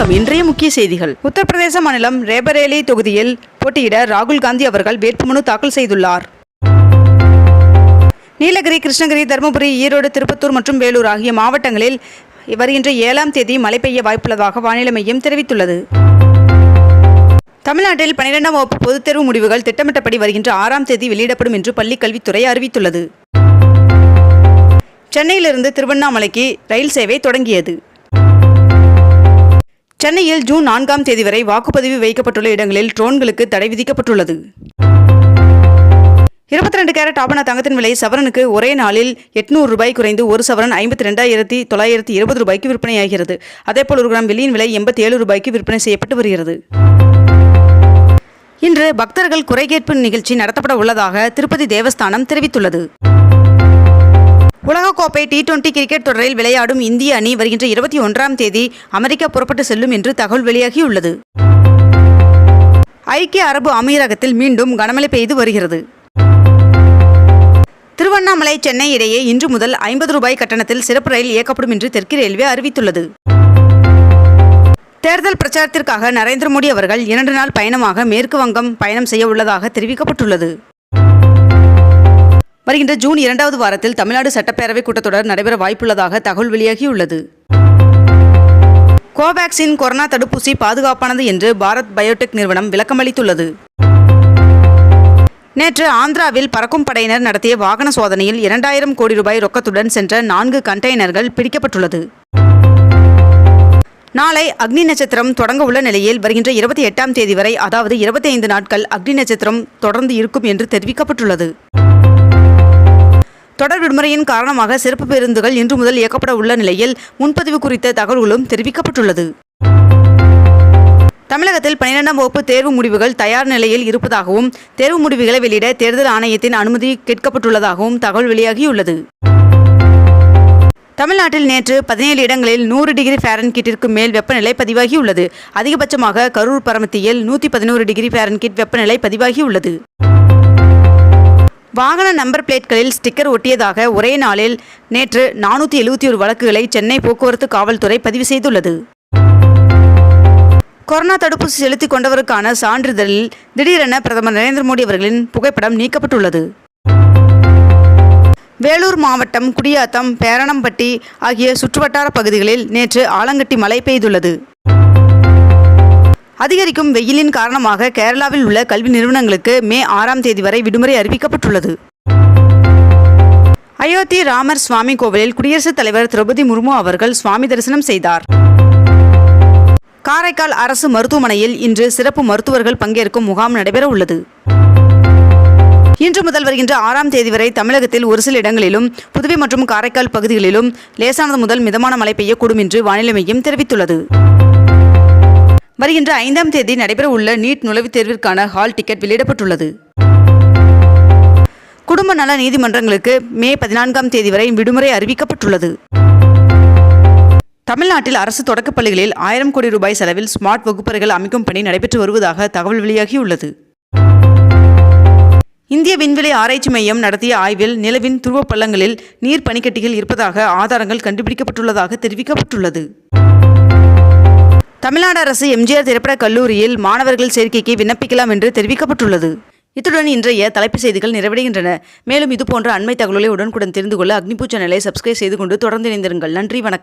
வணக்கம். இன்றைய முக்கிய செய்திகள். உத்தரப்பிரதேச மாநிலம் ரேபரேலி தொகுதியில் போட்டியிட ராகுல் காந்தி அவர்கள் வேட்புமனு தாக்கல் செய்துள்ளார். நீலகிரி கிருஷ்ணகிரி தருமபுரி ஈரோடு திருப்பத்தூர் மற்றும் வேலூர் ஆகிய மாவட்டங்களில் வருகின்ற ஏழாம் தேதி மழை பெய்ய வாய்ப்புள்ளதாக வானிலை மையம் தெரிவித்துள்ளது. தமிழ்நாட்டில் பனிரெண்டாம் வகுப்பு பொதுத் தேர்வு முடிவுகள் திட்டமிட்டபடி வருகின்ற ஆறாம் தேதி வெளியிடப்படும் என்று பள்ளிக் கல்வித்துறை அறிவித்துள்ளது. சென்னையிலிருந்து திருவண்ணாமலைக்கு ரயில் சேவை தொடங்கியது. சென்னையில் ஜூன் நான்காம் தேதி வரை வாக்குப்பதிவு வைக்கப்பட்டுள்ள இடங்களில் ட்ரோன்களுக்கு தடை விதிக்கப்பட்டுள்ளது. இருபத்தி ரெண்டு கேரட் ஆபண தங்கத்தின் விலை சவரனுக்கு ஒரே நாளில் எட்நூறு ரூபாய் குறைந்து ஒரு சவரன் ஐம்பத்தி ரெண்டாயிரத்தி தொள்ளாயிரத்தி இருபது ரூபாய்க்கு விற்பனையாகிறது. அதேபோல் ஒரு கிராம் வெள்ளியின் விலை எண்பத்தி ஏழு ரூபாய்க்கு விற்பனை செய்யப்பட்டு வருகிறது. இன்று பக்தர்கள் குறை கேட்பு நிகழ்ச்சி நடத்தப்பட உள்ளதாக திருப்பதி தேவஸ்தானம் தெரிவித்துள்ளது. உலகக்கோப்பை டி டுவெண்டி கிரிக்கெட் தொடரில் விளையாடும் இந்திய அணி வருகின்ற இருபத்தி ஒன்றாம் தேதி அமெரிக்கா புறப்பட்டு செல்லும் என்று தகவல் வெளியாகியுள்ளது. ஐக்கிய அரபு அமீரகத்தில் மீண்டும் கனமழை பெய்து வருகிறது. திருவண்ணாமலை சென்னை இடையே இன்று முதல் ஐம்பது ரூபாய் கட்டணத்தில் சிறப்பு ரயில் இயக்கப்படும் என்று தெற்கு ரயில்வே அறிவித்துள்ளது. தேர்தல் பிரச்சாரத்திற்காக நரேந்திர மோடி அவர்கள் இரண்டு நாள் பயணமாக மேற்கு வங்கம் பயணம் செய்ய உள்ளதாக தெரிவிக்கப்பட்டுள்ளது. வருகின்ற ஜூன் இரண்டாவது வாரத்தில் தமிழ்நாடு சட்டப்பேரவை கூட்டத்தொடர் நடைபெற வாய்ப்புள்ளதாக தகவல் வெளியாகியுள்ளது. கோவேக்சின் கொரோனா தடுப்பூசி பாதுகாப்பானது என்று பாரத் பயோடெக் நிறுவனம் விளக்கமளித்துள்ளது. நேற்று ஆந்திராவில் பறக்கும் படையினர் நடத்திய வாகன சோதனையில் இரண்டாயிரம் கோடி ரூபாய் ரொக்கத்துடன் சென்ற நான்கு கண்டெய்னர்கள் பிடிக்கப்பட்டுள்ளது. நாளை அக்னி நட்சத்திரம் தொடங்க உள்ள நிலையில் வருகின்ற இருபத்தி எட்டாம் தேதி வரை அதாவது இருபத்தி ஐந்து நாட்கள் அக்னி நட்சத்திரம் தொடர்ந்து இருக்கும் என்று தெரிவிக்கப்பட்டுள்ளது. தொடர் விடுமுறையின் காரணமாக சிறப்பு பேருந்துகள் இன்று முதல் இயக்கப்பட உள்ள நிலையில் முன்பதிவு குறித்த தகவல்களும் தெரிவிக்கப்பட்டுள்ளது. தமிழகத்தில் பனிரெண்டாம் வகுப்பு தேர்வு முடிவுகள் தயார் நிலையில் இருப்பதாகவும் தேர்வு முடிவுகளை வெளியிட தேர்தல் ஆணையத்தின் அனுமதி கேட்கப்பட்டுள்ளதாகவும் தகவல் வெளியாகியுள்ளது. தமிழ்நாட்டில் நேற்று பதினேழு இடங்களில் நூறு டிகிரி ஃபேரன்கிட்டிற்கு மேல் வெப்பநிலை பதிவாகியுள்ளது. அதிகபட்சமாக கரூர் பரமத்தியில் நூற்றி பதினோரு டிகிரி ஃபேரன்கிட் வெப்பநிலை பதிவாகியுள்ளது. வாகன நம்பர் பிளேட்களில் ஸ்டிக்கர் ஒட்டியதாக ஒரே நாளில் நேற்று நானூற்றி எழுபத்தி ஒரு வழக்குகளை சென்னை போக்குவரத்து காவல்துறை பதிவு செய்துள்ளது. கொரோனா தடுப்பூசி செலுத்திக் கொண்டவருக்கான சான்றிதழில் திடீரென பிரதமர் நரேந்திர மோடி அவர்களின் புகைப்படம் நீக்கப்பட்டுள்ளது. வேலூர் மாவட்டம் குடியாத்தம் பேரணம்பட்டி ஆகிய சுற்றுவட்டார பகுதிகளில் நேற்று ஆலங்கட்டி மழை பெய்துள்ளது. அதிகரிக்கும் வெயிலின் காரணமாக கேரளாவில் உள்ள கல்வி நிறுவனங்களுக்கு மே ஆறாம் தேதி வரை விடுமுறை அறிவிக்கப்பட்டுள்ளது. அயோத்தி ராமர் சுவாமி கோவிலில் குடியரசுத் தலைவர் திரௌபதி முர்மு அவர்கள் சுவாமி தரிசனம் செய்தார். காரைக்கால் அரசு மருத்துவமனையில் இன்று சிறப்பு மருத்துவர்கள் பங்கேற்கும் முகாம் நடைபெற உள்ளது. இன்று முதல் வருகின்ற ஆறாம் தேதி வரை தமிழகத்தில் ஒரு சில இடங்களிலும் புதுவை மற்றும் காரைக்கால் பகுதிகளிலும் லேசானது முதல் மிதமான மழை பெய்யக்கூடும் என்று வானிலை மையம் தெரிவித்துள்ளது. வருகின்ற ஐந்தாம் தேதி நடைபெற உள்ள நீட் நுழைவுத் தேர்விற்கான ஹால் டிக்கெட் வெளியிடப்பட்டுள்ளது. குடும்ப நல நீதிமன்றங்களுக்கு மே பதினான்காம் தேதி வரை விடுமுறை அறிவிக்கப்பட்டுள்ளது. தமிழ்நாட்டில் அரசு தொடக்கப் பள்ளிகளில் ஆயிரம் கோடி ரூபாய் செலவில் ஸ்மார்ட் வகுப்பறைகள் அமைக்கும் பணி நடைபெற்று வருவதாக தகவல் வெளியாகியுள்ளது. இந்திய விண்வெளி ஆராய்ச்சி மையம் நடத்திய ஆய்வில் நிலவின் துருவப் பள்ளங்களில் நீர் பனிக்கட்டிகள் இருப்பதாக ஆதாரங்கள் கண்டுபிடிக்கப்பட்டுள்ளதாக தெரிவிக்கப்பட்டுள்ளது. தமிழ்நாடு அரசு எம்ஜிஆர் திரைப்பட கல்லூரியில் மாணவர்கள் சேர்க்கைக்கு விண்ணப்பிக்கலாம் என்று தெரிவிக்கப்பட்டுள்ளது. இத்துடன் இன்றைய தலைப்பு செய்திகள் நிறைவடைகின்றன. மேலும் இதுபோன்ற அண்மை தகவல்களை உடனுக்குடன் தெரிந்து கொள்ள அக்னிபூ சேனலை சப்ஸ்கிரைப் செய்து கொண்டு தொடர்ந்து இணைந்திருங்கள். நன்றி வணக்கம்.